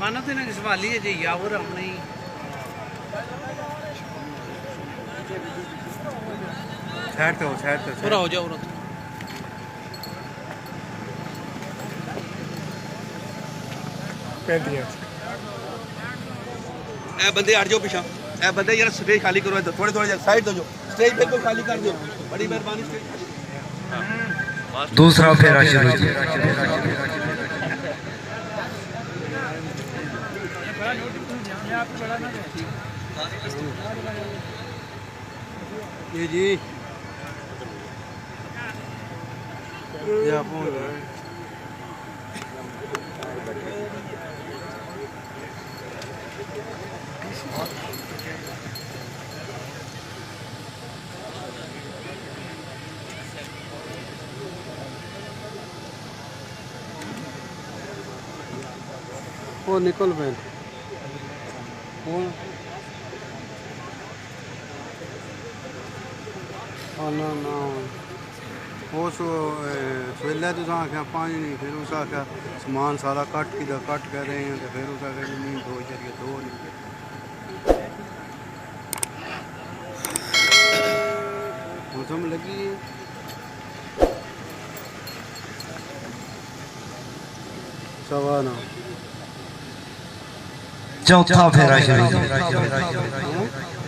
मानव तो इन्हें संभाली है जी यावर हमने ठहर तो ठहर तो पूरा हो जाओ तुरंत ए बंदे हट जाओ पीछा। ए बंदे यार स्टेज खाली करो थोड़े थोड़े साइड तो दो जो स्टेज बिल्कुल तो खाली कर दो बड़ी मेहरबानी स्टेज दूसरा फेरा शुरू जी जी। Yeah, phone. वो निकल Oh, no, no. उस सवेलै तुस आखेआ भांजनी फिर उस आखेआ समान सारा घट्ट कीता घट्ट कर रहे हैं फिर उस आखेआ ज़मीन दो चरिया दो मौसम लगी सवा नौ चौथा फेरा शुरू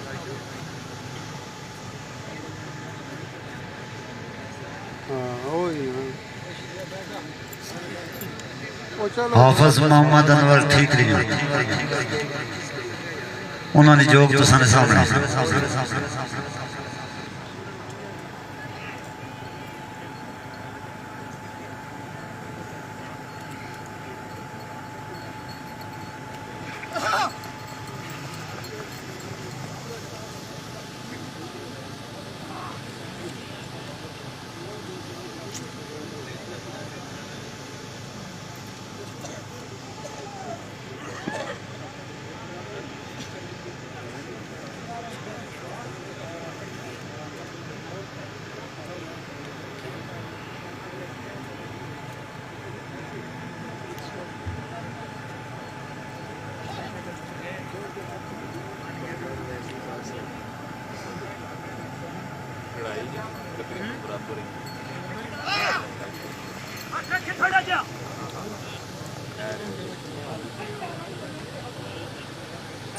ਹਾਫਿਜ਼ ਮੁਹੰਮਦ ਅਨਵਰ ਠੀਕਰੀ ਉਹਨਾਂ ਦੀ ਜੋਗ ਤੁਸਾਂ ਦੇ ਸਾਹਮਣੇ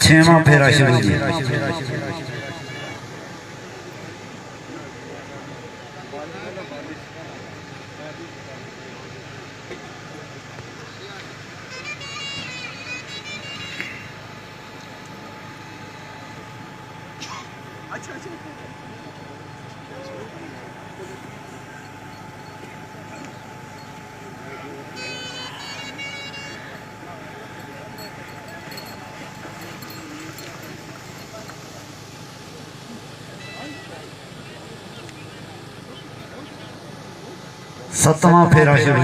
7만 페라 15기 아, 진짜. ਸਤਵਾਂ ਫੇਰਾ ਸ਼ੁਰੂ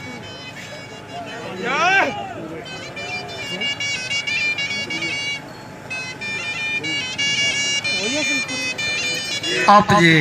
ਆਪ ਜੀ